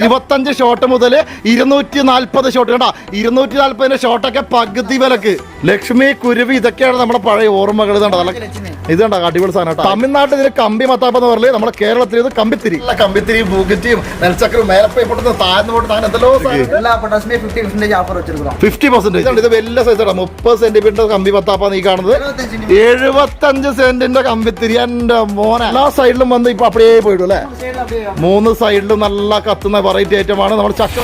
ഇരുപത്തഞ്ച് ഷോട്ട് മുതൽ ഇരുന്നൂറ്റി നാല്പത് ഷോട്ട് കേട്ടാ ഇരുന്നൂറ്റി നാല്പതിന്റെ ഷോട്ടൊക്കെ പകുതി വിലക്ക്. ലക്ഷ്മി കുരുവി ഇതൊക്കെയാണ് നമ്മുടെ പഴയ ഓർമ്മകൾ. ഇത് കണ്ട അടിപൊളി സാധനം തമിഴ്നാട്ടിൽ ഇതിന് കമ്പി മത്താപ്പ് എന്ന് പറഞ്ഞാൽ നമ്മുടെ കേരളത്തിൽ ഇത് കമ്പിത്തിരി. കമ്പിത്തിരി ഭൂഗറ്റിയും നെൽച്ചക്കറും മേലപ്പേ പൊട്ടുന്ന താഴ്ന്നു പൊട്ടുന്ന എന്തെല്ലോ ഫിഫ്റ്റി പെർസെന്റ് ഇത് വലിയ സൈസ് ആണ് മുപ്പത് സെന്റിമീറ്റർ കമ്പി മത്താപ്പാണ് ഈ കാണുന്നത്. എഴുപത്തഞ്ച് സെന്റിന്റെ കമ്പിത്തിരി. എന്റെ മോനെ. എല്ലാ സൈഡിലും വന്ന് ഇപ്പൊ അപ്പടിയേ പോയിടും അല്ലേ? മൂന്ന് സൈഡിലും നല്ല കത്തുന്ന വെറൈറ്റി ഐറ്റമാണ് നമ്മുടെ ചക്ക.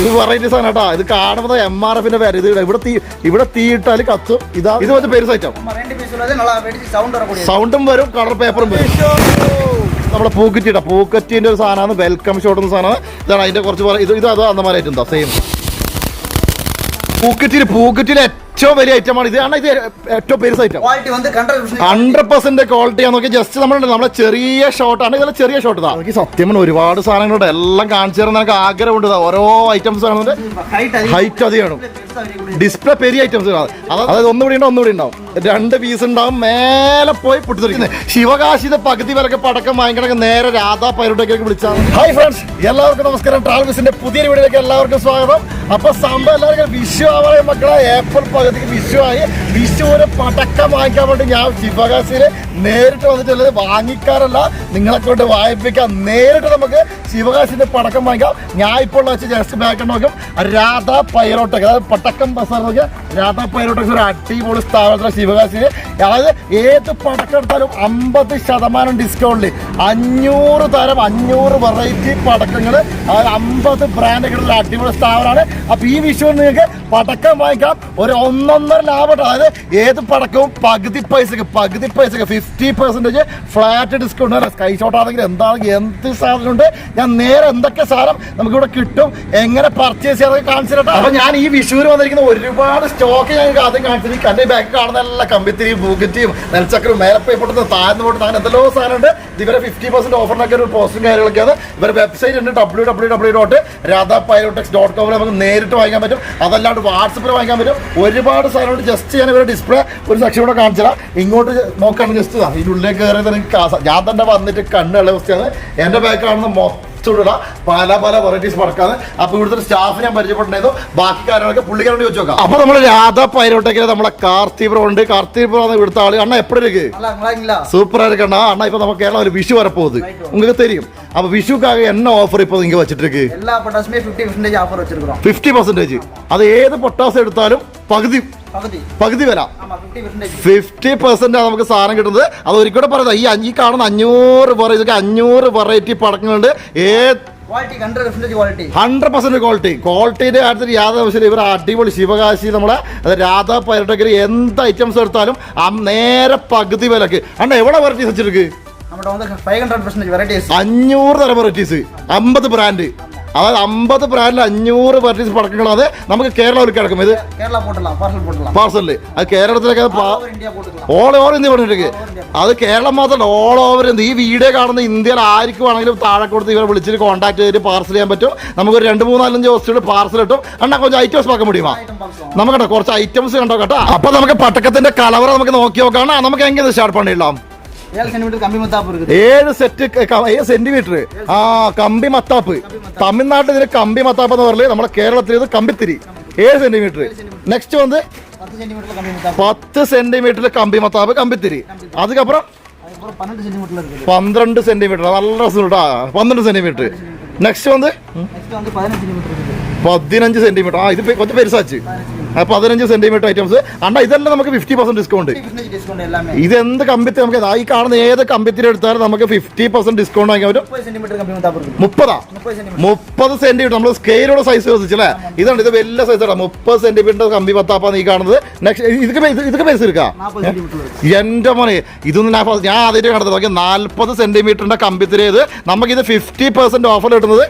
ഇത് വെറൈറ്റി സാധനം കേട്ടാ. ഇത് കാണുന്നത് എം ആർ എഫിന്റെ പേര്. ഇത് ഇവിടെ തീ ഇവിടെ തീയിട്ടാൽ കത്തും. ഇതാ ഇത് മറ്റേ പേര് സൈറ്റം സൗണ്ടും വരും കളർ പേപ്പറും വരും. നമ്മുടെ പൂക്കറ്റിയുടെ പൂക്കറ്റിന്റെ ഒരു സാധനമാണ് വെൽക്കം ഷോട്ട് എന്ന സാധനമാണ്. ഇതാണ് അതിന്റെ കുറച്ച് ഇത് ഇത് അത് അന്നമാരായിട്ടുണ്ടോ സെയിം പൂക്കറ്റിൽ പൂക്കറ്റിൽ ഏറ്റവും വലിയ ഐറ്റമാണ് ഇത് കാരണം ഇത് ഏറ്റവും പെരുസ് ഐറ്റം ഹൺഡ്രഡ് പെർസെന്റ് ക്വാളിറ്റി നോക്കി ജസ്റ്റ് നമ്മളുണ്ട് നമ്മളെ ചെറിയ ഷോട്ടാണ് ഇതെല്ലാം ചെറിയ ഷോട്ട് ഇതാ. എനിക്ക് സത്യം ഒരുപാട് സാധനങ്ങളുണ്ട് എല്ലാം കാണിച്ചു തരുന്ന എനിക്ക് ആഗ്രഹമുണ്ട് ഓരോ ഐറ്റംസ് കാണുന്നത് ഹൈറ്റ് അധികം. ഡിസ്പ്ലേ പെരിയ ഐറ്റംസ് അതായത് ഒന്നുകൂടി ഉണ്ടാവും ഒന്നുകൂടി ഉണ്ടാവും. രണ്ട് പീസ് ഉണ്ടാവും മേലെ പോയി പൊട്ടിത്തെറിക്കുന്നത്. ശിവകാശിന്റെ പകുതി വരൊക്കെ പടക്കം വാങ്ങിക്കണൊക്കെ നേരെ രാധാ പൈരോട്ടേക്ക് വിളിച്ചാൽ ഹായ് ഫ്രണ്ട്സ് എല്ലാവർക്കും നമസ്കാരം. ട്രാവൽസിന്റെ പുതിയ വീഡിയോയിലേക്ക് എല്ലാവർക്കും സ്വാഗതം. അപ്പൊ സംഭവം എല്ലാവർക്കും വിഷു ആവാതെ മക്കളെ ഏപ്രിൽ പകുതിക്ക് വിഷു വിഷുവിന് പടക്കം വാങ്ങിക്കാൻ വേണ്ടി ഞാൻ ശിവകാശിയിൽ നേരിട്ട് വന്നിട്ടുള്ളത് വാങ്ങിക്കാറല്ല. നിങ്ങളെ കൊണ്ട് വായിപ്പിക്കാം. നേരിട്ട് നമുക്ക് ശിവകാശിന്റെ പടക്കം വാങ്ങിക്കാം. ഞാൻ ഇപ്പോൾ വെച്ച് ജസ്റ്റ് ബാക്ക് നോക്കും. രാധാ പൈറോട്ടക് അതായത് പടക്കം ബസാർ നോക്കിയാൽ രാധാ പൈറോട്ടക്സ് ഒരു അടിപൊളി സ്ഥാപനത്തിലെ ശിവകാശിന് അതായത് ഏത് പടക്കം എടുത്താലും അമ്പത് ശതമാനം ഡിസ്കൗണ്ടിൽ അഞ്ഞൂറ് തരം അഞ്ഞൂറ് വെറൈറ്റി പടക്കങ്ങൾ അതായത് അമ്പത് ബ്രാൻഡുകളുള്ള അടിപൊളി സ്ഥാപനമാണ്. അപ്പൊ ഈ വിഷുവിന് നിങ്ങൾക്ക് പടക്കം വാങ്ങിക്കാം. ഒരു ഒന്നൊന്നര ലാഭം. അതായത് ഏത് പടക്കവും പകുതി പൈസക്ക് പകുതി പൈസക്ക് fifty percentage flat discount sky shot ആണെങ്കിൽ എന്താണെങ്കിൽ എന്ത് സാധനം ഉണ്ട്? ഞാൻ നേരെ എന്തൊക്കെ സാധനം നമുക്കിവിടെ കിട്ടും? എങ്ങനെ പർച്ചേസ് ചെയ്യാതെ കാണിച്ചിട്ടാ അപ്പോൾ അപ്പൊ ഞാൻ ഈ വിഷുവിന് വന്നിരിക്കുന്ന ഒരുപാട് സ്റ്റോക്ക് ഞാൻ ആദ്യം കാണിച്ചിരിക്കും കണ്ടെ ബാക്ക് കാണുന്ന എല്ലാ കമ്പിത്തിരിയും ബൂഗറ്റിയും നെൽച്ചക്കറും മേലപ്പേ പൊട്ടുന്ന താഴ്ന്നു പൊട്ടുന്ന അങ്ങനെ എന്തെല്ലോ സാധനം ഉണ്ട്. ഇവരെ ഫിഫ്റ്റി പെർസെന്റ് ഓഫറിനൊക്കെ ഒരു പോസ്റ്റും കാര്യങ്ങളൊക്കെയാണ് ഇവരുടെ വെബ്സൈറ്റ് ഉണ്ട് W W W dot Radha Pylotex dot കോമിൽ നമുക്ക് നേരിട്ട് വാങ്ങിക്കാൻ പറ്റും. അതല്ലാണ്ട് വാട്സപ്പിൽ വാങ്ങിക്കാൻ പറ്റും. ഒരുപാട് സാധനങ്ങൾ ജസ്റ്റ് ഞാൻ ഇവരുടെ ഡിസ്പ്ലേ ഒരു സെക്ഷൻ കൂടെ കാണിച്ചാൽ ഇങ്ങോട്ട് നോക്കുകയാണ് ജസ്റ്റ് ഇതിന്റെ ഉള്ളിലേക്ക് കയറിയത്. എനിക്ക് ഞാൻ തന്നെ വന്നിട്ട് കണ്ണുള്ള അവസ്ഥയാണ് എന്റെ ബാക്ക് കാണുന്ന മൊത്തമുള്ള പല പല വെറൈറ്റീസ് പടക്കാണ് അപ്പൊ ഇവിടുത്തെ സ്റ്റാഫ് ഞാൻ പരിചയപ്പെട്ടിരുന്നു ബാക്കി കാര്യങ്ങളൊക്കെ പുള്ളിക്കാരോട് ചോദിച്ചു നോക്കാം അപ്പൊ നമ്മൾ രാധാ പൈരോട്ടേക്ക് നമ്മളെ കാർത്തിപുരം ഉണ്ട് കാർത്തിപുരം ഇവിടുത്തെ ആള് അണ്ണ എപ്പോഴേക്ക് நல்லா நல்லாங்களா சூப்பரா இருக்கண்ணா அண்ணா இப்ப நம்ம கேரளா ஒரு விஷு வரப்போகுது உங்களுக்கு தெரியும் அப்ப விஷுக்காக என்ன ஆஃபர் இப்போ இங்க வச்சிட்டு இருக்கு எல்லா பட்டாசுமே ஃபிஃப்டி பர்சன்டேஜ் ஆஃபர் வச்சிருக்கிறோம் ഫിഫ്റ്റി പെർസെന്റേജ് അത് ഏത് പൊട്ടാസ് എടുത്താലും പകുതി பகுதி പകുതി. വില ഫിഫ്റ്റി പെർസെന്റ് ആണ് നമുക്ക് സാധനം കിട്ടുന്നത്. അത് ഒരിക്കലും പറയുന്നത് ഈ അഞ്ചി കാണുന്ന അഞ്ഞൂറ് വെറൈറ്റി ഇതൊക്കെ അഞ്ഞൂറ് വെറൈറ്റി പടങ്ങളുണ്ട്. ഏത് ഹൺഡ്രഡ് പെർസെന്റ് ക്വാളിറ്റി ക്വാളിറ്റിന്റെ കാര്യത്തിൽ യാതൊരു ആവശ്യമില്ല. ഇവർ അടിപൊളി ശിവകാശി നമ്മളെ രാധാ പൈരട്ടഗിരി എന്ത് ഐറ്റംസ് എടുത്താലും നേരെ പകുതി വിലക്ക്. അണ്ണ എവിടെ വെറൈറ്റീസ് വെച്ചിരിക്കും? അഞ്ഞൂറ് തരം വെറൈറ്റീസ് അമ്പത് ബ്രാൻഡ് അതായത് അമ്പത് ബ്രാൻഡിൽ അഞ്ഞൂറ് പർച്ചേസ് പടക്കങ്ങൾ അത് നമുക്ക് കേരള ഒരു കിടക്കും ഇത് പാർസലിൽ അത് കേരളത്തിലൊക്കെ ഓൾ ഓവർ ഇന്ത്യ പറഞ്ഞിട്ട് അത് കേരളം മാത്രമല്ല ഓൾ ഓവർ ഇന്ത്യ ഈ വീഡിയോ കാണുന്ന ഇന്ത്യയിൽ ആർക്കും ആണെങ്കിലും താഴെ കൊടുത്ത് ഇവരെ വിളിച്ചിട്ട് കോൺടാക്ട് ചെയ്തിട്ട് പാർസൽ ചെയ്യാൻ പറ്റും. നമുക്കൊരു രണ്ട് മൂന്നാലഞ്ച് ദിവസത്തോട് പാർസൽ കിട്ടും. അണ്ണാ കുറച്ച് ഐറ്റംസ് പാക്കാൻ മുടിയുമോ? നമുക്ക് കുറച്ച് ഐറ്റംസ് കണ്ടോ കേട്ടോ? അപ്പൊ നമുക്ക് പട്ടക്കത്തിന്റെ കളവറ നമുക്ക് നോക്കി നോക്കാം നമുക്ക് എങ്ങനെ സ്റ്റാർട്ട് പണിയിടാം ഏഴ് സെറ്റ് ഏഴ് സെന്റിമീറ്റർ ആ കമ്പി മത്താപ്പ്. തമിഴ്നാട്ടിൽ ഇതിന് കമ്പി മത്താപ്പ് എന്ന് പറഞ്ഞാൽ നമ്മുടെ കേരളത്തിൽ ഇത് കമ്പിത്തിരി. ഏഴ് സെന്റിമീറ്റർ നെക്സ്റ്റ് വന്ന് പത്ത് സെന്റിമീറ്റർ കമ്പി മത്താപ്പ്. കമ്പിത്തിരി. അതുക്കപ്പുറം പന്ത്രണ്ട് സെന്റിമീറ്റർ നല്ല രസമുണ്ടാ പന്ത്രണ്ട് സെന്റിമീറ്റർ നെക്സ്റ്റ് വന്ന് പതിനഞ്ച് സെന്റിമീറ്റർ ആ ഇത് കൊച്ചു പെരുസാച്ച്. പതിനഞ്ച് സെന്റിമീറ്റർ ഐറ്റംസ് കണ്ടാ ഇതെല്ലാം നമുക്ക് ഫിഫ്റ്റി പെർസെന്റ് ഡിസ്കൗണ്ട് ഇത് എന്ത് കമ്പിത്തി നമുക്ക് ഈ കാണുന്ന ഏത് കമ്പിത്തിൽ എടുത്താലും നമുക്ക് ഫിഫ്റ്റി പെർസെന്റ് ഡിസ്കൗണ്ട് വാങ്ങിക്കാൻ പറ്റും. മുപ്പതാ മുപ്പത്? സെന്റിമീറ്റർ നമ്മൾ സ്കെയിലുള്ള സൈസ് ചോദിച്ചല്ലേ ഇതാണ് ഇത് വലിയ സൈസാണ് മുപ്പത് സെന്റിമീറ്റർ കമ്പി പത്താപ്പാ നീ കാണുന്നത്. നെക്സ്റ്റ് ഇതൊക്കെ പൈസ എടുക്കാം? എന്റെ മോനെ ഇതൊന്നും ഞാൻ ഞാൻ ആദ്യമായിട്ട് കണ്ടത്. നോക്കി നാല്പത് സെന്റിമീറ്ററിന്റെ കമ്പിത്തിലേത് ഇത് ഫിഫ്റ്റി പെർസെന്റ് ഓഫർ കിട്ടുന്നത്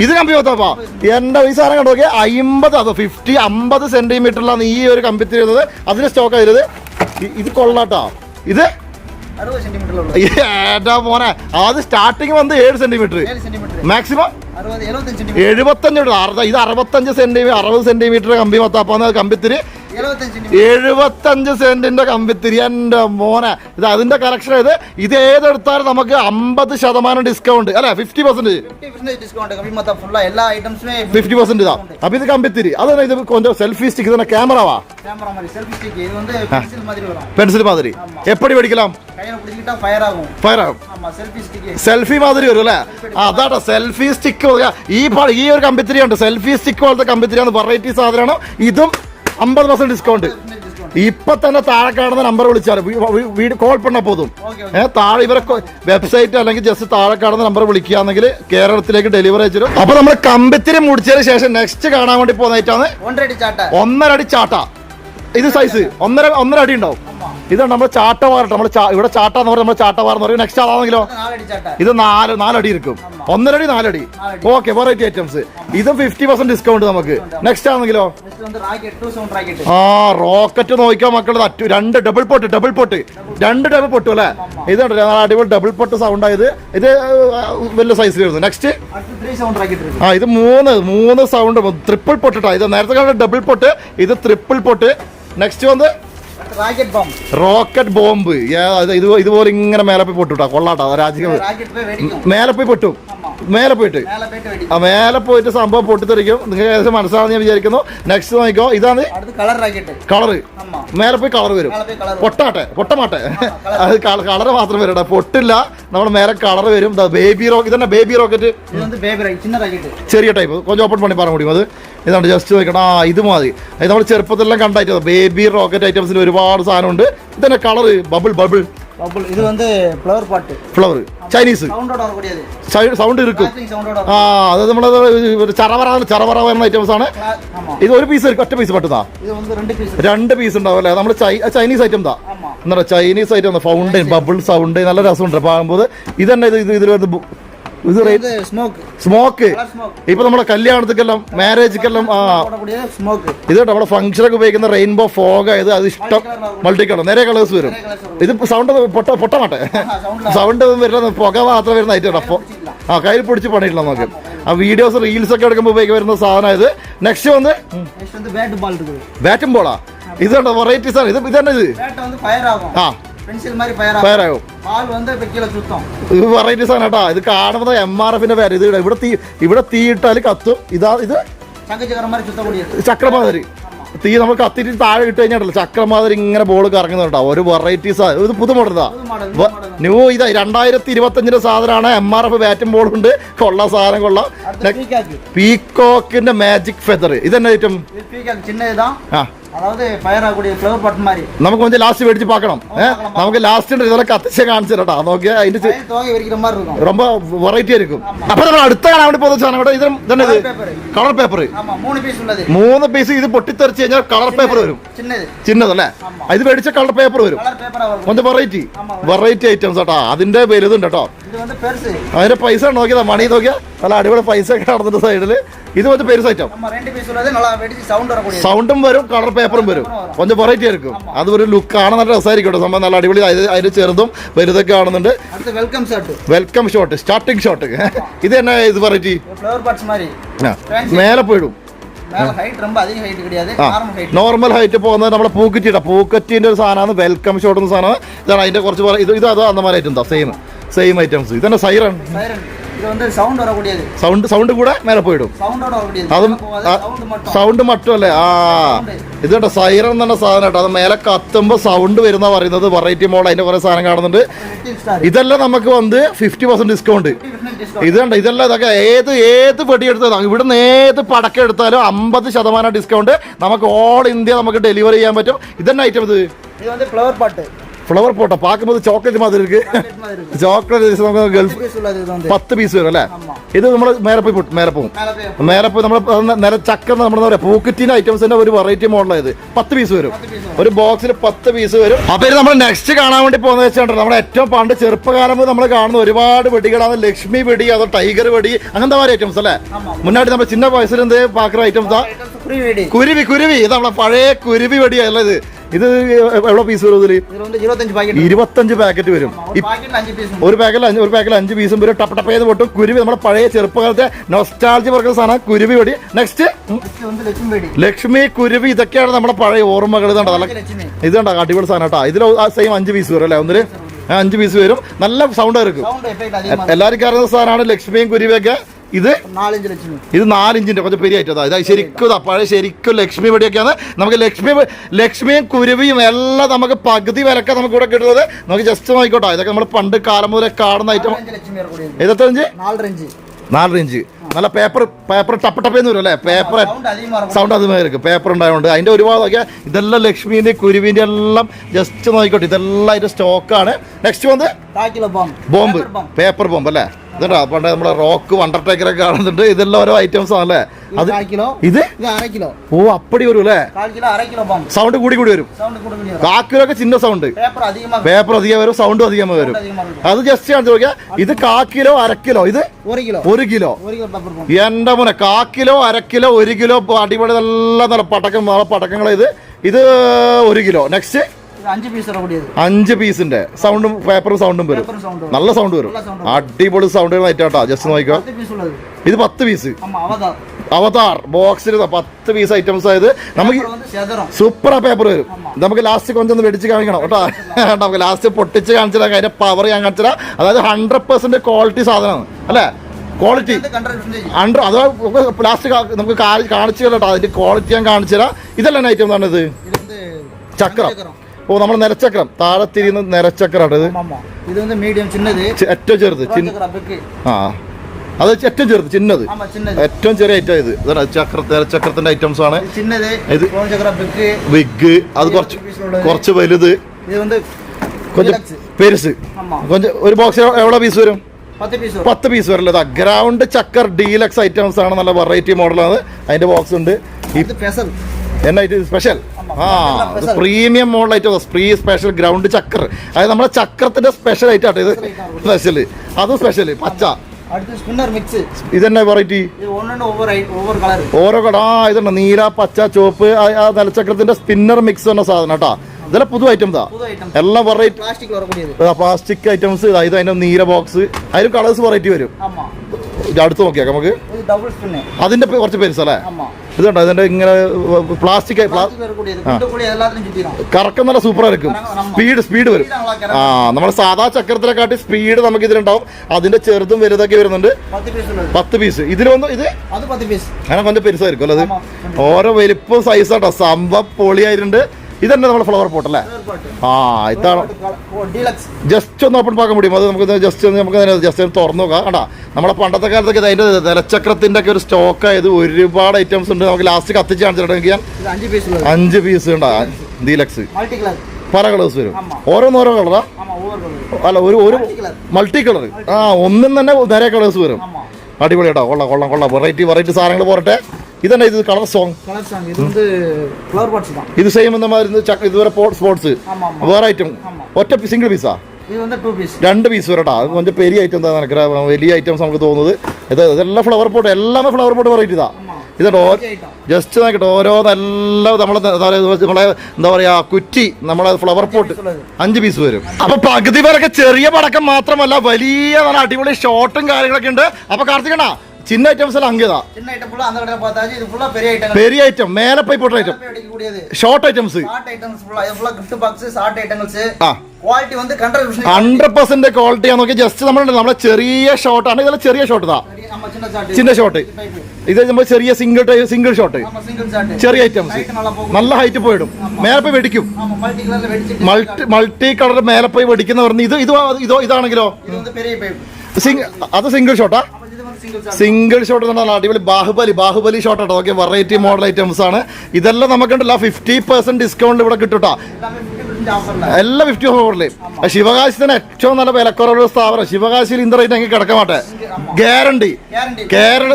ഇത് കമ്പി പത്തപ്പാ എന്റെ ഈ സാധനം കണ്ടു നോക്കിയാൽ അമ്പത് അതോ ഫിഫ്റ്റി അമ്പത് സെന്റിമീറ്ററിലാണ് ഈ ഒരു കമ്പി തരുന്നത് അതിന് സ്റ്റോക്ക് ആയിരുന്നത് ഇത് കൊള്ളാട്ടോ. ഇത് ഏട്ടാ മോനെ അത് സ്റ്റാർട്ടിങ് വന്ന് ഏഴ് സെന്റിമീറ്റർ മാക്സിമം എഴുപത്തഞ്ച് ഇത് അറുപത്തഞ്ച് സെന്റിമീറ്റർ അറുപത് സെന്റിമീറ്റർ കമ്പി പത്താപ്പാന്ന് കമ്പിത്തിരി എഴുപത്തഞ്ച് സെന്റിന്റെ കമ്പിത്തിരി എന്റെ മോനെ. ഇത് അതിന്റെ കളക്ഷൻ ഇത്. ഇത് ഏതെടുത്താലും നമുക്ക് അമ്പത് ശതമാനം ഡിസ്കൗണ്ട് അല്ലെ? ഫിഫ്റ്റി പെർസെന്റ് ഫിഫ്റ്റി പെർസെന്റ് ഇതാ. അപ്പൊ ഇത് കമ്പിത്തിരി അതാണ് ഇത് കൊണ്ടോ സെൽഫി സ്റ്റിക്ക് തന്നെ ക്യാമറവാ പെൻസിൽ മാതിരി എപ്പടി പഠിക്കലാം സെൽഫി മാതിരി വരും അല്ലെ? അതാട്ടോ. സെൽഫി സ്റ്റിക്ക് ഈ ഒരു കമ്പിത്തിരി ഉണ്ട് സെൽഫി സ്റ്റിക്ക് പോലത്തെ കമ്പിത്തിരിയാണ് വെറൈറ്റി സാധനമാണ്? ഇതും അമ്പത് പെർസെന്റ് ഡിസ്കൗണ്ട് ഇപ്പൊ തന്നെ താഴെ കാണുന്ന നമ്പർ വിളിച്ചാൽ വീട് കോൾ പണ്ണ പോതും. ഏഹ് താഴെ ഇവരെ വെബ്സൈറ്റ് അല്ലെങ്കിൽ ജസ്റ്റ് താഴെ കാണുന്ന നമ്പർ വിളിക്കുകയാണെങ്കിൽ കേരളത്തിലേക്ക് ഡെലിവറി അയച്ചു അപ്പൊ നമ്മൾ കമ്പത്തിരി മുടിച്ചതിന് ശേഷം നെക്സ്റ്റ് കാണാൻ വേണ്ടി പോകുന്നതായിട്ടാണ് ഒന്നരടി ചാട്ട. ഇത് സൈസ് ഒന്നര ഒന്നര അടി ഉണ്ടാവും. ഇതാണ് നമ്മൾ ചാട്ടവാർ നമ്മൾ ഇവിടെ ചാട്ടാന്ന് പറഞ്ഞാൽ നമ്മൾ ചാട്ടവാർ എന്ന് പറയും. നെക്സ്റ്റ് അതാണെങ്കിലോ ഇത് നാല് നാലടി ഇരിക്കും. ഒന്നരടി നാലടി. ഓക്കെ വെറൈറ്റി ഐറ്റംസ് ഇത് ഫിഫ്റ്റി പെർസെന്റ് ഡിസ്കൗണ്ട് നമുക്ക്. നെക്സ്റ്റ് ആണെങ്കിലോ? ആ റോക്കറ്റ് നോക്കിയാൽ മക്കളുടെ അറ്റു രണ്ട് ഡബിൾ പൊട്ട് ഡബിൾ പൊട്ട് രണ്ട് ഡബിൾ പൊട്ടു അല്ലേ? ഇതുണ്ട് അടിപൊളി ഡബിൾ പൊട്ട് സൗണ്ട് ആയത് ഇത്. വലിയ സൈസിലായിരുന്നു നെക്സ്റ്റ് ആ ഇത് മൂന്ന് മൂന്ന് സൗണ്ട് ട്രിപ്പിൾ പൊട്ടിട്ടാ ഇത് നേരത്തെ കണ്ട ഡബിൾ പൊട്ട് ഇത് ട്രിപ്പിൾ പൊട്ട് നെക്സ്റ്റ് വന്ന് റോക്കറ്റ് ബോംബ് ഇത് ഇതുപോലെ ഇങ്ങനെ മേലെ പോയി പൊട്ടുട്ടാ. കൊള്ളാട്ടാ. രാജ്യം മേലെ പോയി പൊട്ടും. മേലെ പോയിട്ട്. ആ മേലെ പോയിട്ട് സംഭവം പൊട്ടിത്തെറിക്കും. നിങ്ങൾക്ക് ഏകദേശം മനസ്സിലാണെന്ന് ഞാൻ വിചാരിക്കുന്നു. നെക്സ്റ്റ് നോക്കിക്കോ. ഇതാണ് കളറ് മേലെ പോയി കളർ വരും. പൊട്ടാട്ടെ പൊട്ടമാട്ടെ. അത് കളർ മാത്രം വരും പൊട്ടില്ല. നമ്മുടെ മേലെ കളർ വരും. ബേബി റോക്കറ്റ് ഇതന്നെ ബേബി റോക്കറ്റ് ചെറിയ ടൈപ്പ് കൊഞ്ചം ഓപ്പൺ പണി പറഞ്ഞു കൂടി അത് ഇതാണ് ജസ്റ്റ് നോക്കണം ആ ഇത് മതി. അത് നമ്മൾ ചെറുപ്പത്തിലെല്ലാം കണ്ടായിട്ട്. ബേബി റോക്കറ്റ് ഐറ്റംസിൽ ഒരുപാട് സാധനമുണ്ട്. ഇതന്നെ കളർ ബബിൾ ബബിൾ இது வந்து ஃப்ளவர் பாட்டு ஃப்ளவர் ചൈനീസ് സൗണ്ട് ഇരിക്കും. ആ അത് നമ്മളെ ചറവറ ചറവറ വരുന്ന ഐറ്റംസ് ആണ്. ഇത് ഒരു പീസ് ഒറ്റ പീസ് പട്ടുതാ. രണ്ട് പീസ് ഉണ്ടാവും അല്ലേ? നമ്മൾ ചൈനീസ് ഐറ്റം താ എന്നാ Chinese item fountain bubble sound നല്ല രസമുണ്ട്. പാകുമ്പോൾ ഇത് തന്നെ ഇത് ഇതിൽ സ്മോക്ക് ഇപ്പൊ നമ്മുടെ കല്യാണത്തിക്കെല്ലാം മാരേജിക്കെല്ലാം ആ. ഇത് നമ്മുടെ ഫംഗ്ഷനൊക്കെ ഉപയോഗിക്കുന്ന റെയിൻബോ ഫോഗ് ആയത് അത് ഇഷ്ടം. മൾട്ടി കളർ നേരെ കളേഴ്സ് വരും. ഇത് സൗണ്ട് പൊട്ട പൊട്ടമാട്ടെ സൗണ്ട് വരുന്ന പുക മാത്രം വരുന്ന ഐറ്റം അപ്പൊ ആ കയ്യിൽ പിടിച്ച് പണിയിട്ടില്ല നമുക്ക്. ആ വീഡിയോസ് റീൽസ് ഒക്കെ എടുക്കുമ്പോൾ ഉപയോഗിക്കാൻ വരുന്ന സാധനം ഇത്. നെക്സ്റ്റ് വന്ന് ബാറ്റും ബോളാ ഇത് കണ്ടോ വെറൈറ്റീസ് ആണ്. ഇത് ഇത്? തന്നെ ഇത് ആ. പെൻസിൽ മാതിരി ഫയറാകും പാൽ വന്ന് ഇപ്പൊ കിലോ ചുത്തം. ഇത് വെറൈറ്റി സാധനം കേട്ടോ. ഇത് കാണുന്നത് എം ആർ എഫിന്റെ പേര് ഇത് ഇവിടെ തീ ഇവിടെ തീയിട്ടാൽ കത്തും. ഇതാ ഇത് ചക്രമാതിരി തീ നമ്മൾ കത്തിട്ട് താഴെ ഇട്ട് കഴിഞ്ഞാൽ ചക്രമാതിരി ഇങ്ങനെ ബോൾ കറങ്ങുന്നുണ്ടോ ഒരു വെറൈറ്റീസ് ഇത് പുതു മോഡലാ ന്യൂ ഇതാ രണ്ടായിരത്തി ഇരുപത്തഞ്ചിന്റെ സാധനമാണ് എം ആർ എഫ് ബാറ്റും ബോളും ഉണ്ട്. കൊള്ള സാധനം കൊള്ള. പീകോക്കിന്റെ മാജിക് ഫെദർ ഇതെന്നാ ഐറ്റം ആ. அதாவது ஃபயர் ஆகக்கூடிய ஃப்ளவர் பாட் மாதிரி നമുക്ക് கொஞ்சம் ലാസ്റ്റ് മേടിച്ച് പാക്കണം ഏഹ് നമുക്ക് ലാസ്റ്റ് ഇതെല്ലാം കത്തിച്ച് കാണിച്ചു കേട്ടോ നോക്കിയാൽ അതിന്റെ ചെ- ஃபயர் துவகை விரிக்கிற மாதிரி இருக்கும் ரொம்ப വെറൈറ്റി ആയിരിക്കും അപ്പൊ നമ്മൾ അടുത്ത കാണാൻ വേണ്ടി പോകുന്ന സാധനം ഇവിടെ ഇതും ഇതന്നെ ഇത് பேப்பர் കളർ പേപ്പർ ஆமா மூணு பீஸ் உள்ளது മൂന്ന് പീസ് ഇത് പൊട്ടിത്തെറിച്ച് കഴിഞ്ഞാൽ കളർ പേപ്പർ വരും சின்னது ചിന്നതല്ലേ ഇത് മേടിച്ച കളർ പേപ്പർ വരും கலர் பேப்பரா வரும் கொஞ்சம் വെറൈറ്റി ஆமா. വെറൈറ്റി ഐറ്റംസ് കേട്ടോ അതിന്റെ വലുതുണ്ട് കേട്ടോ இது வந்து പെരുസ് അതിന്റെ പൈസ നോക്കിയതാ മണി നോക്കിയാ. നല്ല അടിപൊളി പൈസ ഒക്കെ നടന്നിട്ട് ഇത് മറ്റേ പേര് ഐറ്റം സൗണ്ടും വരും കളർ പേപ്പറും വരും. കൊഞ്ചം വെറൈറ്റി ആയിരിക്കും. അത് ഒരു ലുക്ക് ആണ് നല്ല രസമായിരിക്കും സംഭവം നല്ല അടിപൊളി. അതിന് ചെറുതും വലുതൊക്കെ കാണുന്നുണ്ട് വെൽക്കം ഷോട്ട് സ്റ്റാർട്ടിംഗ് ഷോട്ട് ഇത് തന്നെ ഇത് വെറൈറ്റി മേലെ പോയിടും നോർമൽ ഹൈറ്റ് പോകുന്നത് നമ്മുടെ പൂക്കറ്റിയുടെ. പൂക്കറ്റിന്റെ ഒരു സാധനമാണ് വെൽക്കം ഷോട്ട് സാധനമാണ്. ഇതാണ് അതിന്റെ കുറച്ച് ഇത് ഇത് അത് അന്നമാരായിട്ടുണ്ടോ സെയിം സെയിം ഐറ്റംസ് ഇതന്നെ സൈറൺ சைரன் இது வந்து சவுண்ட் வரக்கூடியது സൗണ്ട് സൗണ്ട് കൂടെ മേലെ പോയിടും சவுண்டோட வரக்கூடியது അതും சவுண்ட் மட்டும் സൗണ്ട് മറ്റുമല്ലേ ആ ഇത് കേട്ടോ സൈറൺ എന്ന സാധനം കേട്ടോ അത് മേലെ കത്തുമ്പോൾ സൗണ്ട് വരുന്ന പറയുന്നത് വെറൈറ്റി മോൾ അതിന്റെ കുറെ സാധനം കാണുന്നുണ്ട് லிட்டில் ஸ்டார் ഇതെല്ലാം നമുക്ക് വന്ന് ഫിഫ്റ്റി പെർസെന്റ് ഡിസ്കൗണ്ട് டிஸ்கவுண்ட் ഇത് കണ്ട ഇതെല്ലാം ഇതൊക്കെ ഏത് ഏത് പെടി എടുത്താലും ഇവിടുന്ന് ഏത് പടക്കം എടുത്താലും അമ്പത് ശതമാനം ഡിസ്കൗണ്ട് നമുക്ക് ഓൾ ഇന്ത്യ നമുക്ക് ഡെലിവറി ചെയ്യാൻ പറ്റും ഇതന്നെ ഐറ്റം ഇത് இது வந்து ഫ്ലവർ പോട്ട பார்க்கும்போது ചോക്ലേറ്റ് மாதிரி இருக்கு ചോക്ലേറ്റ് നമുക്ക് ഗൾഫ് പത്ത് പീസ് വരും അല്ലേ? ഇത് നമ്മൾ മേരപ്പൂ പോട്ടും മേരപ്പ് നമ്മൾ നില ചക്ക നമ്മൾ എന്താ പറയുക പോക്കറ്റിന്റെ ഐറ്റംസിന്റെ ഒരു വെറൈറ്റി മോഡലായത് പത്ത് പീസ് വരും. ഒരു ബോക്സിൽ പത്ത് പീസ് വരും. അപ്പോൾ ഇത് നമ്മൾ നെക്സ്റ്റ് കാണാൻ വേണ്ടി പോകുന്ന വെച്ചാൽ നമ്മുടെ ഏറ്റവും പണ്ട് ചെറുപ്പകാലം നമ്മൾ കാണുന്ന ഒരുപാട് വെടികളാണ്. ലക്ഷ്മി വെടി അതോ ടൈഗർ വെടി അങ്ങനത്തെ മാതിരി ഐറ്റംസ് അല്ലേ? മുന്നായിട്ട് നമ്മുടെ ചിന്ന വയസ്സിൽ എന്ത് പാക്കുന്ന ഐറ്റംസാ കുരുവി കുരുവി ഇത് നമ്മളെ പഴയ കുരുവി വെടിയാണ് ഇത് ഇത് എവിടെ പീസ് വരും ഇതിൽ? ഇരുപത്തഞ്ച് പാക്കറ്റ് വരും. ഒരു പാക്കറ്റ് അഞ്ച് ഒരു പാക്കറ്റ് അഞ്ച് പീസും വരും. ടപ്പ് ടപ്പ് ചെയ്ത് പൊട്ടും. കുരുവി നമ്മുടെ പഴയ ചെറുപ്പകാലത്തെ നൊസ്റ്റാൾജി പറഞ്ഞ സാധനം കുരുവി വെടി നെക്സ്റ്റ് ലക്ഷ്മി കുരുവി ഇതൊക്കെയാണ് നമ്മുടെ പഴയ ഓർമ്മകൾ ഇതുണ്ടോ ഇത് കണ്ടോ? അടിപൊളി സാധനം കേട്ടോ. ഇതിൽ സെയിം അഞ്ച് പീസ് വരും അല്ലേ? ഒന്നിൽ? അഞ്ച് പീസ് വരും. നല്ല സൗണ്ട് ആയിരിക്കും. എല്ലാവർക്കും അറിയുന്ന സാധനമാണ് ലക്ഷ്മിയും കുരുവിയൊക്കെ. ഇത് ഇത് നാലിഞ്ചിന്റെ കുറച്ച് പെരിയായിട്ടതാ ഇത് ശരിക്കും ഇതാ പഴയ ശരിക്കും ലക്ഷ്മി പടിയൊക്കെയാണ് നമുക്ക് ലക്ഷ്മി ലക്ഷ്മിയും കുരുവിയും എല്ലാം നമുക്ക് പകുതി വിലക്ക നമുക്ക് ഇവിടെ കിട്ടുന്നത്. നമുക്ക് ജസ്റ്റ് നോക്കിക്കോട്ടോ. ഇതൊക്കെ നമ്മൾ പണ്ട് കാലം മുതലേ കാണുന്ന ഐറ്റം എഴുപത്തി അഞ്ച് നാലര ഇഞ്ച്. നല്ല പേപ്പർ പേപ്പർ ടപ്പ് ടപ്പേന്ന് വരും അല്ലേ? പേപ്പർ സൗണ്ട് അതുമായി ഇരിക്കും പേപ്പർ ഉണ്ടായതുകൊണ്ട് അതിന്റെ ഒരുപാട് നോക്കിയാൽ ഇതെല്ലാം ലക്ഷ്മീന്റെ കുരുവിന്റെ എല്ലാം ജസ്റ്റ് നോക്കിക്കോട്ടെ. ഇതെല്ലാം അതിന്റെ സ്റ്റോക്കാണ് നെക്സ്റ്റ് വന്ന് ബോംബ് പേപ്പർ ബോംബ് അല്ലേ? ഇതുണ്ടോ പണ്ട് നമ്മുടെ റോക്ക് വണ്ടർടേക്കറൊക്കെ കാണുന്നുണ്ട്. ഇതെല്ലാം ഓരോ ഐറ്റംസ് ആണല്ലേ? അത് ഇത്? കിലോ. ഓ അപ്പടി വരും അല്ലേ? സൗണ്ട് കൂടി കൂടി വരും. കാക്കിലൊക്കെ ചിന്ന സൗണ്ട് പേപ്പർ അധികം വരും സൗണ്ടും അധികം വരും. അത് ജസ്റ്റ് ആണ് ചോദിക്കാം ഇത് കാക്കിലോ അരക്കിലോ ഇത് ഒരു കിലോ. എന്റെ മോനെ കാക്കിലോ അരക്കിലോ ഒരു കിലോ അടിപൊളി നല്ല നല്ല പടക്കം പടക്കങ്ങളോ ഇത്. ഇത് ഒരു കിലോ. നെക്സ്റ്റ് അഞ്ച് പീസിന്റെ സൗണ്ടും പേപ്പറും സൗണ്ടും വരും. നല്ല സൗണ്ട് വരും. അടിപൊളി സൗണ്ട് ഐറ്റാട്ടാ ജസ്റ്റ് നോക്കാം ഇത് പത്ത് പീസ് അവതാർ. ബോക്സിൽ പത്ത് പീസ് ഐറ്റംസ് ആയത്. നമുക്ക് സൂപ്പർ പേപ്പർ വരും. നമുക്ക് ലാസ്റ്റ് കൊഞ്ചൊന്ന് വെടിച്ച് കാണിക്കണം കേട്ടോ. നമുക്ക് ലാസ്റ്റ് പൊട്ടിച്ച് കാണിച്ചാൽ അതിന്റെ പവർ ഞാൻ കാണിച്ചാൽ അതായത് ഹൺഡ്രഡ് പെർസെന്റ് ക്വാളിറ്റി സാധനമാണ്. അല്ലേ? ക്വാളിറ്റി ഹൺഡ്രഡ് അത് ലാസ്റ്റ് നമുക്ക് കാണിച്ചു കേട്ടോ. അതിന്റെ ക്വാളിറ്റി ഞാൻ കാണിച്ചു തരാം. ഇതല്ലേ ഐറ്റം എന്താണിത് ചക്രം. ഓ നമ്മൾ നിരച്ചക്രം താഴെ തിരിയുന്ന നിരച്ചക്രാണ് ഇത് ஆமா இது வந்து மீடியம் சின்னது ചെ- ഏറ്റവും ചെറുത് ചിന്ന சக்கரம் பெக்கு ആ അത് ഏറ്റവും ചെറുത് ചിന്നത് ஆமா சின்னது ഏറ്റവും ചെറിയ ഐറ്റം ഇത് ഇതാണ് ചക്ര നിരച്ചക്രത്തിന്റെ ഐറ്റംസ് ആണ് இது சின்னது இது- கோன் சக்கரம் பெக்கு വിഗ് അത് കുറച്ച് കുറച്ച് വലുത് இது வந்து கொஞ்சம் deluxe. പെരുസ് ஆமா கொஞ்சം ഒരു ബോക്സ് എവിടെ പീസ് വരും பத்து பீஸ் வரும் പത്ത് പീസ് വരില്ല ഇതാ ഗ്രൗണ്ട് ചക്കർ ഡീലക്സ് ഐറ്റംസ് ആണ് നല്ല വെറൈറ്റി മോഡലാണ് അതിന്റെ ബോക്സ് ഉണ്ട് ഈ இது ஸ்பெஷல் എന്നാ ഇത് സ്പെഷ്യൽ ആമാ. ആ പ്രീമിയം മോഡൽ ഐറ്റം സ്പ്രീ സ്പെഷ്യൽ ഗ്രൗണ്ട് ചക്കർ. അതായത് നമ്മുടെ ചക്രത്തിന്റെ സ്പെഷ്യൽ ഐറ്റം ആട്ടോ ഇത്. സ്പെഷ്യൽ അതും സ്പെഷ്യൽ പച്ച. ഇതെന്നെ വെറൈറ്റി ഓരോ കട ആ ഇതുണ്ട്. നീല പച്ച ചുവപ്പ് ആ നിലച്ചക്രത്തിന്റെ സ്പിന്നർ മിക്സ് എന്ന സാധനം കേട്ടോ ഇതെല്ലാം പുതു ഐറ്റം താ എല്ലാം വെറൈറ്റി പ്ലാസ്റ്റിക് ഐറ്റംസ് ഇത്. അതിന്റെ നീല ബോക്സ് അതിന് കളേഴ്സ് വെറൈറ്റി വരും. അടുത്ത് നോക്കിയാക്കാം നമുക്ക്. അതിന്റെ കുറച്ച് പേരിസല്ലേ ഇത് കണ്ടോ ഇങ്ങനെ പ്ലാസ്റ്റിക് കറക്കം നല്ല സൂപ്പർ ആയിരിക്കും. സ്പീഡ് സ്പീഡ് വരും. ആ നമ്മൾ സാധാ ചക്രത്തിനെക്കാട്ടി സ്പീഡ് നമുക്ക് ഇതിലുണ്ടാവും. അതിന്റെ ചെറുതും വലുതൊക്കെ വരുന്നുണ്ട്. പത്ത് പീസ് ഇതിന് വന്നു ഇത്? അങ്ങനെ കൊഞ്ചം പെരുസായിരിക്കും അല്ലേ ഓരോ വലിപ്പം സൈസാട്ടോ സംഭവം പൊളിയായിട്ടുണ്ട്. ഇതന്നെ നമ്മുടെ ഫ്ലവർ പോട്ട് അല്ലേ? ആ ഇതാണ്. ജസ്റ്റ് ഒന്ന് ഓപ്പൺ പാക്കാൻ മുടിയും അത് നമുക്ക് ജസ്റ്റ് ഒന്ന് നമുക്ക് ജസ്റ്റ് ഒന്ന് തുറന്നു നോക്കാം. കേട്ടാ നമ്മളെ പണ്ടത്തെ കാലത്തൊക്കെ അതിന്റെ നിലച്ചക്രത്തിന്റെ ഒക്കെ ഒരു സ്റ്റോക്ക് ആയത് ഒരുപാട് ഐറ്റംസ് ഉണ്ട്. നമുക്ക് ലാസ്റ്റ് കത്തിച്ച് കാണിച്ചിട്ടുണ്ടെങ്കിൽ അഞ്ച് പീസ് ഉണ്ടാ? ഡീലക്സ് പല കളേഴ്സ് വരും. ഓരോന്നോരോ കളറാ അല്ല ഒരു ഒരു മൾട്ടി കളർ ആ ഒന്നും തന്നെ നിറയെ കളേഴ്സ് വരും. അടിപൊളി കേട്ടോ. കൊള്ളാം കൊള്ളാം കൊള്ളാം. വെറൈറ്റി വെറൈറ്റി സാധനങ്ങൾ പോരട്ടെ. ഇതന്നെ ഇത് കളർ സോങ് கலர் சாங் இது வந்து ஃப்ளவர் பாட்ஸ் தான் ഇത് സെയിം എന്ന മാതിരി ചക്ക ഇതുവരെ സ്പോർട്സ് ஆமா ஆமா വേറെ ഐറ്റം ஆமா ഒറ്റ സിംഗിൾ പീസാ இது வந்து ടു പീസ് രണ്ട് പീസ് വരട്ടാ അത് கொஞ்சம் പെരിയ ഐറ്റം എന്താ നിനക്ക് വലിയ ഐറ്റംസ് നമുക്ക് തോന്നുന്നത് ഇത് ഇതെല്ലാം ഫ്ലവർ പോട്ട് എല്ലാമേ ഫ്ലവർ പോട്ട് വെറൈറ്റി ഇതാ ஆமா ഇതുണ്ടോ ஐட்டம் ജസ്റ്റ് നോക്കട്ടെ ഓരോന്നെല്ലാം നമ്മളെ എന്താ പറയുക നമ്മളെ എന്താ പറയാ കുറ്റി നമ്മളെ ഫ്ലവർ പോട്ട് ഉള്ളത് അഞ്ച് പീസ് വരും അപ്പൊ പകുതി പേരൊക്കെ ചെറിയ പടക്കം മാത്രമല്ല വലിയ നല്ല അടിപൊളി ഷോട്ടും കാര്യങ്ങളൊക്കെ ഉണ്ട് അപ്പൊ കാർത്തികണ്ണ ചിന്ന ഐറ്റംസ് എല്ലാം അങ്കിയതാ சின்ன ஐட்டம் ஃபுல்லா அந்த கடையில் பார்த்தாச்சு இது ஃபுல்லா பெரிய ஐட்டம் പെരിയ ഐറ്റം മേലെ പോയി പോട്ട item அடிக்கக்கூடியது short items short items ஃபுல்லா இது ஃபுல்லா கிஃப்ட் பாக்ஸ் ஷார்ட் ஐட்டங்கள்ஸ் ആ குவாலிட்டி வந்து கண்ட்ரோல் ഹൺഡ്രഡ് പെർസെന്റ് ക്വാളിറ്റി ആണ് നോക്കി ജസ്റ്റ് നമ്മളുണ്ട് നമ്മളെ ചെറിയ ഷോട്ടാണ് ഇതെല്ലാം ചെറിയ ഷോട്ട് ഇതാ நம்ம சின்ன ஷார்ட் ചിന്ന ഷോട്ട് ഇത് നമ്മൾ ചെറിയ സിംഗിൾ സിംഗിൾ ഷോട്ട് நம்ம சிங்கிள் ஷார்ட் ചെറിയ ഐറ്റംസ് ஹைட் நல்லா போகும் നല്ല ഹൈറ്റ് പോയിടും മേലെ പോയി വെടിക്കും ஆமா மல்டி கலர்ல வெடிச்சிட்டு മൾട്ടി മൾട്ടി കളർ മേലെ പോയി വെടിക്കുന്ന പറഞ്ഞ് ഇത് ഇത് ഇതോ ഇതാണെങ്കിലോ இது வந்து பெரிய பைப் സിംഗ് അത് സിംഗിൾ ഷോട്ടാ സിംഗിൾ ഷോട്ട് എന്ന് അടിപൊളി ബാഹുബലി ബാഹുബലി ഷോട്ട് ആട്ടോ. ഓക്കെ വെറൈറ്റി മോഡൽ ഐറ്റംസ് ആണ്. ഇതെല്ലാം നമുക്കുണ്ടല്ലോ ഫിഫ്റ്റി പെർസെന്റ് ഡിസ്കൗണ്ട് ഇവിടെ കിട്ടുട്ടോ എല്ലാ ഫിഫ്റ്റി ഓഫറിൽ ശിവകാശി തന്നെ ഏറ്റവും നല്ല വിലക്കുറവുള്ള സ്ഥാപനം. ശിവകാശിയിൽ ഇന്ത റേറ്റ് അങ്ങനെ കിടക്കാൻ മാട്ടെ. ഗ്യാരണ്ടി കേരള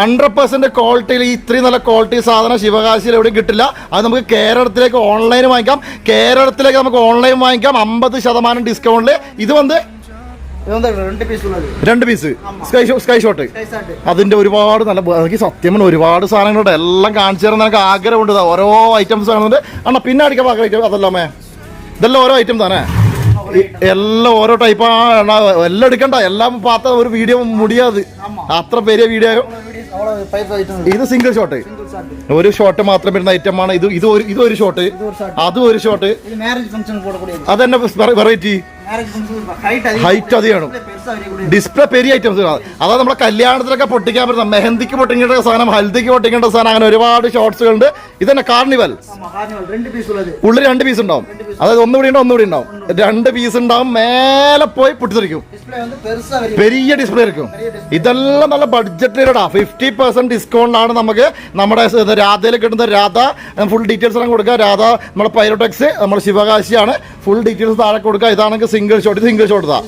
ഹൺഡ്രഡ് പെർസെന്റ് ക്വാളിറ്റിയിൽ ഇത്രയും നല്ല ക്വാളിറ്റി സാധനം ശിവകാശിയിൽ എവിടെയും കിട്ടില്ല. അത് നമുക്ക് കേരളത്തിലേക്ക് ഓൺലൈൻ വാങ്ങിക്കാം. കേരളത്തിലേക്ക് നമുക്ക് ഓൺലൈൻ വാങ്ങിക്കാം. അമ്പത് ശതമാനം ഡിസ്കൗണ്ടിൽ ഇത് വന്ന് രണ്ട് പീസ് സ്കൈ സ്കൈ ഷോട്ട് അതിന്റെ ഒരുപാട് നല്ല എനിക്ക് സത്യം ഒരുപാട് സാധനങ്ങളുണ്ട്. എല്ലാം കാണിച്ചു തരാൻ എനിക്ക് ആഗ്രഹമുണ്ട്. ഓരോ ഐറ്റംസ് കാണുന്നുണ്ട്. അണ്ണ പിന്നെ അടിക്കാൻ പാകം ഐറ്റം അതല്ലേ ഇതെല്ലാം ഓരോ ഐറ്റം തന്നെ എല്ലാം ഓരോ ടൈപ്പ് എല്ലാം എടുക്കണ്ട. എല്ലാം പാത്ത ഒരു വീഡിയോ മുടിയാത്. അത്ര പേരെ വീഡിയോ ഇത് സിംഗിൾ ഷോട്ട് ഒരു ഷോട്ട് മാത്രം വരുന്ന ആണ്. ഇത് ഇത് ഒരു ഇത് ഒരു ഷോട്ട് അതും ഒരു ഷോട്ട് അതെന്നെ വെറൈറ്റി ഹൈറ്റ് അധികമാണ്. ഡിസ്പ്ലേ പെരി ഐറ്റംസ് അതായത് നമ്മുടെ കല്യാണത്തിനൊക്കെ പൊട്ടിക്കാൻ പറ്റുന്ന മെഹന്തിക്ക് പൊട്ടിക്കേണ്ട സാധനം ഹൽദിക്ക് പൊട്ടിക്കേണ്ട സാധനം അങ്ങനെ ഒരുപാട് ഷോർട്സുകൾ ഉണ്ട് ഇതന്നെ കാർണിവൽ ഉള്ളിൽ രണ്ട് പീസ് ഉണ്ടാവും. അതായത് ഒന്നുകൂടി ഉണ്ടാവും ഒന്നുകൂടി ഉണ്ടാവും. രണ്ട് പീസ് ഉണ്ടാവും മേലെ പോയി പൊട്ടിത്തെറിക്കും. പെരിയ ഡിസ്പ്ലേ ഇരിക്കും ഇതെല്ലാം നല്ല ബഡ്ജറ്റിലിടാം ഫിഫ്റ്റി പെർസെന്റ് ഡിസ്കൗണ്ടാണ് നമുക്ക് നമ്മുടെ രാധയിൽ കിട്ടുന്ന രാധ. ഫുൾ ഡീറ്റെയിൽസ് ആണ് കൊടുക്കുക രാധ നമ്മുടെ പൈരോടെക്സ് നമ്മുടെ ശിവകാശിയാണ്. ഫുൾ ഡീറ്റെയിൽസ് താഴെ കൊടുക്കുക ഇതാണെങ്കിൽ സിംഗിൾ ഷോട്ട് സിംഗിൾ ഷോട്ട് താ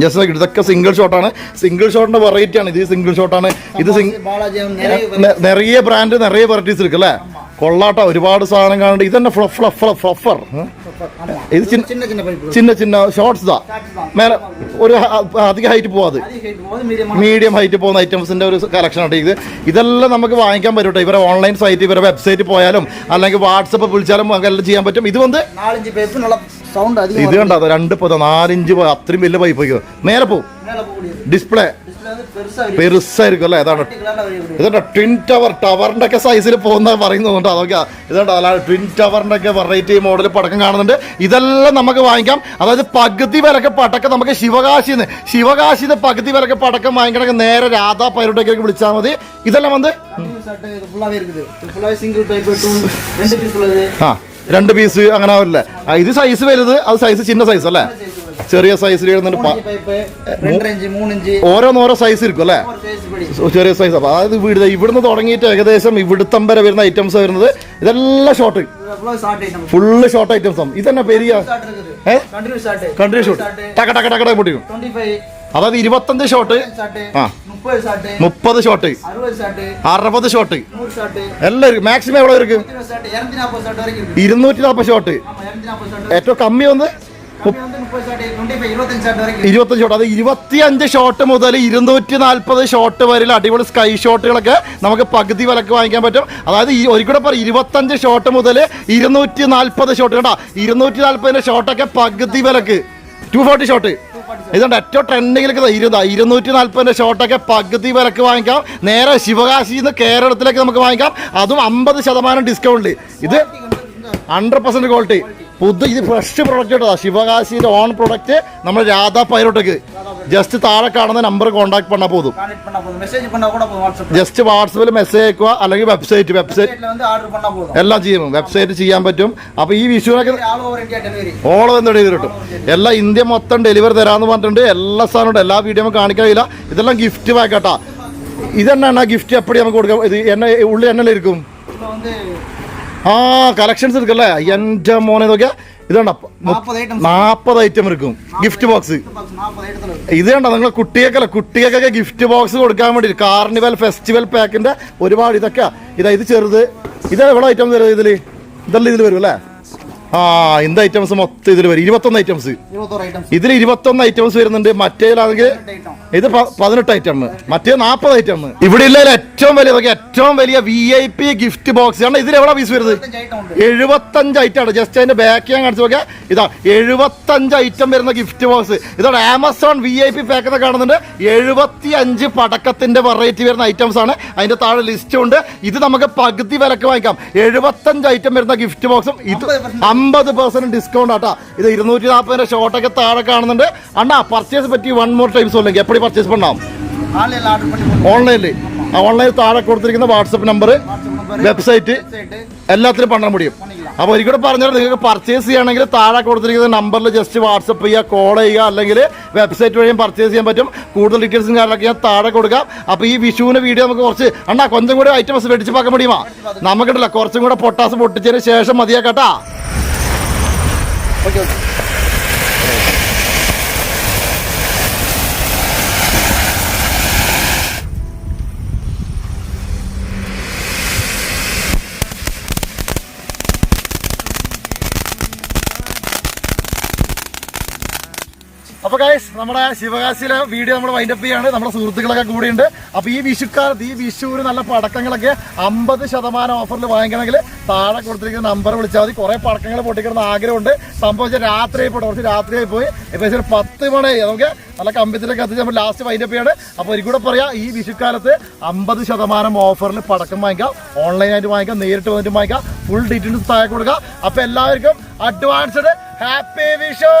ജസ്റ്റ് നോക്കി ഇതൊക്കെ സിംഗിൾ ഷോട്ടാണ് സിംഗിൾ ഷോട്ടിന്റെ വെറൈറ്റി ആണ്. ഇത് സിംഗിൾ ഷോട്ടാണ് ഇത് നിറയെ ബ്രാൻഡ് നിറയെ വെറൈറ്റീസ് എടുക്കും അല്ലേ? കൊള്ളാട്ട. ഒരുപാട് സാധനം കാണുന്നുണ്ട്. ഇത് തന്നെ ഫ്ലഫർ ഇത് ചിന്ന ചിന്ന ഷോർട്സ് ദാ മേലെ ഒരു അധികം ഹൈറ്റ് പോവാത് മീഡിയം ഹൈറ്റ് പോകുന്ന ഐറ്റംസിന്റെ ഒരു കളക്ഷൻ ഉണ്ട് ഇത് ഇതെല്ലാം നമുക്ക് വാങ്ങിക്കാൻ പറ്റും ഇവരെ ഓൺലൈൻ സൈറ്റ് ഇവരെ വെബ്സൈറ്റ് പോയാലും അല്ലെങ്കിൽ വാട്സപ്പ് വിളിച്ചാലും അങ്ങനെ ചെയ്യാൻ പറ്റും. ഇത് വന്ന് സൗണ്ട് ഇത് കണ്ടോ? രണ്ട് നാലിഞ്ച് അത്രയും വലിയ പൈപ്പ് വയ്ക്കും നേരെ പോ. ഡിസ്പ്ലേ പെരുസായിരിക്കും. അല്ലേ? ഇതാണ്. ഇതുണ്ട് ട്വിൻ ടവർ ടവറിന്റെ ഒക്കെ സൈസിൽ പോകുന്ന പറയുന്നുണ്ട് അതൊക്കെ ഇതുണ്ട് അല്ല ട്വിൻ ടവറിന്റെ ഒക്കെ വെറൈറ്റി മോഡൽ പടക്കം കാണുന്നുണ്ട്. ഇതെല്ലാം നമുക്ക് വാങ്ങിക്കാം. അതായത് പകുതി വിലക്ക് പടക്കം നമുക്ക് ശിവകാശിയിൽ നിന്ന് ശിവകാശിയിൽ നിന്ന് പകുതി വിലക്ക് പടക്കം വാങ്ങിക്കണമെങ്കിൽ നേരെ രാധാ പൈരോട്ടേക്ക് വിളിച്ചാൽ മതി. ഇതെല്ലാം വന്ന് സിംഗിൾ ടൈപ്പ് ആ. രണ്ട് പീസ് അങ്ങനെ ആവില്ല? ഇത് സൈസ് വലുത് അത് സൈസ് ചിന്ന സൈസ് അല്ലേ? ചെറിയ സൈസിൽ ഓരോന്നോരോ സൈസ് ഇരിക്കും അല്ലേ? ചെറിയ സൈസ് അപ്പോൾ അതായത് ഇവിടെ ഇവിടുന്ന് തുടങ്ങിയിട്ട് ഏകദേശം ഇവിടുത്തം വരെ വരുന്ന ഐറ്റംസ് വരുന്നത് ഇതെല്ലാം ഷോർട്ട് ഫുള്ള് ഷോർട്ട് ഐറ്റംസ് ആണ്. ഇതന്നെ പെരിയ കണ്ടിന്യൂ ഷോർട്ട് ടക്ക ടക്ക ടക്കടെ പൊട്ടിക്കും. അതായത് ഇരുപത്തഞ്ച് ഷോട്ട് ആ. മുപ്പത് ഷോട്ട് അറുപത് ഷോട്ട് എല്ലാം മാക്സിമം എവിടെ ഇരുന്നൂറ്റി നാൽപ്പത് ഷോട്ട് ഏറ്റവും കമ്മി വന്ന് ഇരുപത്തഞ്ച് ഷോട്ട് അത് ഇരുപത്തി അഞ്ച് ഷോട്ട് മുതൽ ഇരുന്നൂറ്റി നാൽപ്പത് ഷോട്ട് വരെ അടിപൊളി സ്കൈ ഷോട്ടുകളൊക്കെ നമുക്ക് പകുതി വിലക്ക് വാങ്ങിക്കാൻ പറ്റും. അതായത് ഈ ഒരു കൂടെ പറയും ഇരുപത്തഞ്ച് ഷോട്ട് മുതൽ ഇരുന്നൂറ്റി നാൽപ്പത് ഷോട്ട് കേട്ടോ ഇരുന്നൂറ്റി നാൽപ്പതിന്റെ ഷോട്ടൊക്കെ പകുതി വിലക്ക്. ടു ഫോർട്ടി ഷോട്ട് ഇതുണ്ട് ഏറ്റവും ട്രെൻഡിങ്ങിലേക്ക് ഇരുന്ന ഇരുന്നൂറ്റി നാൽപ്പതിന്റെ ഷോട്ടൊക്കെ പകുതി വിലക്ക് വാങ്ങിക്കാം. നേരെ ശിവകാശിയിൽ നിന്ന് കേരളത്തിലേക്ക് നമുക്ക് വാങ്ങിക്കാം. അതും അമ്പത് ശതമാനം ഡിസ്കൗണ്ട് ഇത് ഹൺഡ്രഡ് പെർസെന്റ് ക്വാളിറ്റി പുതു ഇത് ഫ്രഷ് പ്രൊഡക്റ്റ് കേട്ടോ. ശിവകാശിയുടെ ഓൺ പ്രൊഡക്റ്റ് നമ്മൾ രാധാ പൈരോട്ടേക്ക് ജസ്റ്റ് താഴെ കാണുന്ന നമ്പർ കോൺടാക്ട് பண்ணா പോകും ജസ്റ്റ് വാട്സപ്പിൽ മെസ്സേജ് അയക്കുക അല്ലെങ്കിൽ വെബ്സൈറ്റ് വെബ്സൈറ്റ് എല്ലാം ചെയ്യും. വെബ്സൈറ്റ് ചെയ്യാൻ പറ്റും. അപ്പോൾ ഈ വിഷുവിനൊക്കെ ஆல் ஓவர் இந்தியா ഓളം എന്ന് എഴുതി കിട്ടും. എല്ലാം ഇന്ത്യ മൊത്തം ഡെലിവറി തരാമെന്ന് പറഞ്ഞിട്ടുണ്ട്. എല്ലാ സാധനവും എല്ലാ വീഡിയോ കാണിക്കാനില്ല ഇതെല്ലാം ഗിഫ്റ്റ് വായിക്കട്ടാ തന്നെയാണ് ഗിഫ്റ്റ് എപ്പടി നമുക്ക് കൊടുക്കാം? ഇത് എന്നെ ഉള്ളിൽ എന്നല്ലേ ഇരിക്കും ആ കളക്ഷൻസ് എടുക്കല്ലേ? എന്റെ മോനെ നോക്കിയാൽ ഇതാണ്ട? നാപ്പത് ഐറ്റം എടുക്കും. ഗിഫ്റ്റ് ബോക്സ് ഇത് കണ്ട? നിങ്ങളെ കുട്ടികൾക്കല്ല കുട്ടികൾക്കൊക്കെ ഗിഫ്റ്റ് ബോക്സ് കൊടുക്കാൻ വേണ്ടി കാർണിവൽ ഫെസ്റ്റിവൽ പാക്കിന്റെ ഒരുപാട് ഇതൊക്കെ ഇതാ ഇത് ചെറുത്. ഇതാ എവിടെ ഐറ്റം വരും ഇതിൽ? ഇതെല്ലാം ഇതിൽ വരും അല്ലേ? ആ എന്ത് ഐറ്റംസ് മൊത്തം ഇതിൽ വരും? ഇരുപത്തൊന്ന് ഐറ്റംസ് ഇതിൽ ഇരുപത്തൊന്ന് ഐറ്റംസ് വരുന്നുണ്ട്. മറ്റേതിലാണെങ്കിൽ ഇത് പതിനെട്ട് ഐറ്റം മറ്റേ നാപ്പത് ഐറ്റം ഇവിടെ ഇല്ല ഏറ്റവും വലിയ ഏറ്റവും ഏറ്റവും വലിയ V I P gift box കാരണം ഇതിൽ എവിടെ പീസ് വരുന്നത്? എഴുപത്തഞ്ച് ഐറ്റം ആണ്. ജസ്റ്റ് അതിന്റെ ബാക്ക് ഞാൻ കാണിച്ചു നോക്കിയാൽ ഇതാ എഴുപത്തഞ്ച് ഐറ്റം വരുന്ന ഗിഫ്റ്റ് ബോക്സ് ഇതാണ് Amazon V I P pack കാണുന്നുണ്ട്. എഴുപത്തി അഞ്ച് പടക്കത്തിന്റെ വെറൈറ്റി വരുന്ന ഐറ്റംസ് ആണ്. അതിന്റെ താഴെ ലിസ്റ്റ് ഉണ്ട്. ഇത് നമുക്ക് പകുതി വിലക്ക് വാങ്ങിക്കാം. എഴുപത്തഞ്ച് ഐറ്റം വരുന്ന ഗിഫ്റ്റ് ബോക്സും ഇത് അമ്പത് പെർസെന്റ് ഡിസ്കൗണ്ട് ആട്ടാ. ഇത് ഇരുന്നൂറ്റി നാൽപ്പതിന്റെ ഷോട്ടൊക്കെ താഴെ കാണുന്നുണ്ട്. അണ്ണാ പർച്ചേസ് പറ്റി വൺ മോർ ടൈംസ് ഉള്ളെങ്കിൽ എപ്പോഴും പർച്ചേസ് പണ്ടാവും ഓൺലൈനിൽ ഓൺലൈനിൽ താഴെ കൊടുത്തിരിക്കുന്ന വാട്സപ്പ് നമ്പർ വെബ്സൈറ്റ് എല്ലാത്തിലും പണ്ടാൻ മുടിയും. അപ്പോൾ ഒരിക്കലും പറഞ്ഞാൽ നിങ്ങൾക്ക് പർച്ചേസ് ചെയ്യണമെങ്കിൽ താഴെ കൊടുത്തിരിക്കുന്ന നമ്പറിൽ ജസ്റ്റ് വാട്സപ്പ് ചെയ്യുക കോൾ ചെയ്യുക അല്ലെങ്കിൽ വെബ്സൈറ്റ് വഴിയും പർച്ചേസ് ചെയ്യാൻ പറ്റും. കൂടുതൽ ഡീറ്റെയിൽസും കാര്യങ്ങളൊക്കെ ഞാൻ താഴെ കൊടുക്കാം. അപ്പോൾ ഈ വിഷുവിന് വീഡിയോ നമുക്ക് കുറച്ച് അണ്ണാ കൊഞ്ചും കൂടെ ഐറ്റംസ് വെടിച്ച് പാക്കാൻ മുടിയുമാ? നമുക്കിട്ടില്ല കുറച്ചും കൂടെ പൊട്ടാസ് പൊട്ടിച്ചതിന് ശേഷം മതിയാക്കട്ടാ. Okay okay. അപ്പൊ ഗൈസ് നമ്മുടെ ശിവകാശിയിലെ വീഡിയോ നമ്മൾ വൈൻഡപ്പ് ചെയ്യാണ്. നമ്മുടെ സുഹൃത്തുക്കളൊക്കെ കൂടിയുണ്ട്. അപ്പൊ ഈ വിഷുക്കാലത്ത് ഈ വിഷുവിന് നല്ല പടക്കങ്ങളൊക്കെ അമ്പത് ശതമാനം ഓഫറിൽ വാങ്ങിക്കണമെങ്കിൽ താഴെ കൊടുത്തിരിക്കുന്ന നമ്പർ വിളിച്ചാൽ മതി. കുറെ പടക്കങ്ങൾ പൊട്ടിക്കണം ആഗ്രഹമുണ്ട്. സംഭവിച്ച രാത്രി പോട്ടെ കുറച്ച് രാത്രിയായി പോയി. ഇപ്പൊ ഒരു പത്ത് മണി നമുക്ക് നല്ല കമ്പിത്തിലൊക്കെ എത്തിച്ച് നമ്മൾ ലാസ്റ്റ് വൈൻഡപ്പ് ചെയ്യാണ്. അപ്പൊ ഒരു കൂടെ പറയാം ഈ വിഷുക്കാലത്ത് അമ്പത് ശതമാനം ഓഫറിൽ പടക്കം വാങ്ങിക്കാം. ഓൺലൈനായിട്ട് വാങ്ങിക്കാം നേരിട്ട് വന്നിട്ട് വാങ്ങിക്കാം. ഫുൾ ഡീറ്റെയിൽസ് താഴെ കൊടുക്കുക അപ്പൊ എല്ലാവർക്കും അഡ്വാൻസ്ഡ് ഹാപ്പി വിഷു!